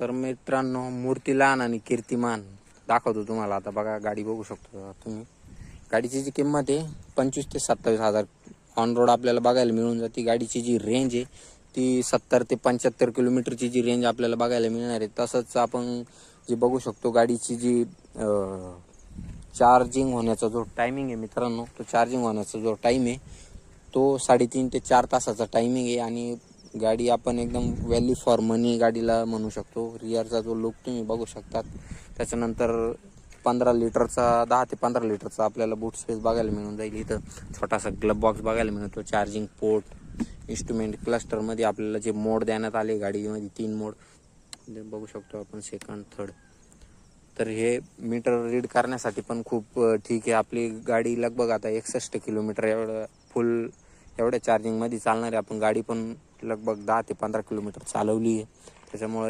तर मित्रांनो मूर्तीलान आणि कीर्तिमान दाखवतो तुम्हाला. आता बघा गाडी बघू शकतो तुम्ही. गाडीची जी किंमत आहे पंचवीस ते सत्तावीस हजार. ऑन रोड आपल्याला बघायला मिळून जाते. गाडीची जी रेंज आहे ती सत्तर ते पंच्याहत्तर किलोमीटरची जी रेंज आपल्याला बघायला मिळणार आहे. तसंच आपण जे बघू शकतो गाडीची जी चार्जिंग होण्याचा जो टायमिंग आहे मित्रांनो तो चार्जिंग होण्याचा जो टाईम आहे तो साडेतीन ते चार तासाचा टायमिंग आहे. आणि गाडी आपण एकदम व्हॅल्यू फॉर मनी गाडीला म्हणू शकतो. रिअरचा जो लुक तुम्ही बघू शकतात त्याच्यानंतर पंधरा लिटरचा दहा ते पंधरा लिटरचा आपल्याला बूट स्पेस बघायला मिळून जाईल इथं. छोटासा ग्लब बॉक्स बघायला मिळतो चार्जिंग पोर्ट इन्स्ट्रुमेंट क्लस्टरमध्ये आपल्याला जे मोड देण्यात आले गाडीमध्ये तीन मोड. बघू शकतो आपण सेकंड थर्ड तर हे मीटर रीड करण्यासाठी पण खूप ठीक आहे. आपली गाडी लगभग आता एकसष्ट किलोमीटर एवढं फुल एवढ्या चार्जिंगमध्ये चालणार आहे आपण गाडी पण लगभग दहा ते पंधरा किलोमीटर चालवली आहे. त्याच्यामुळे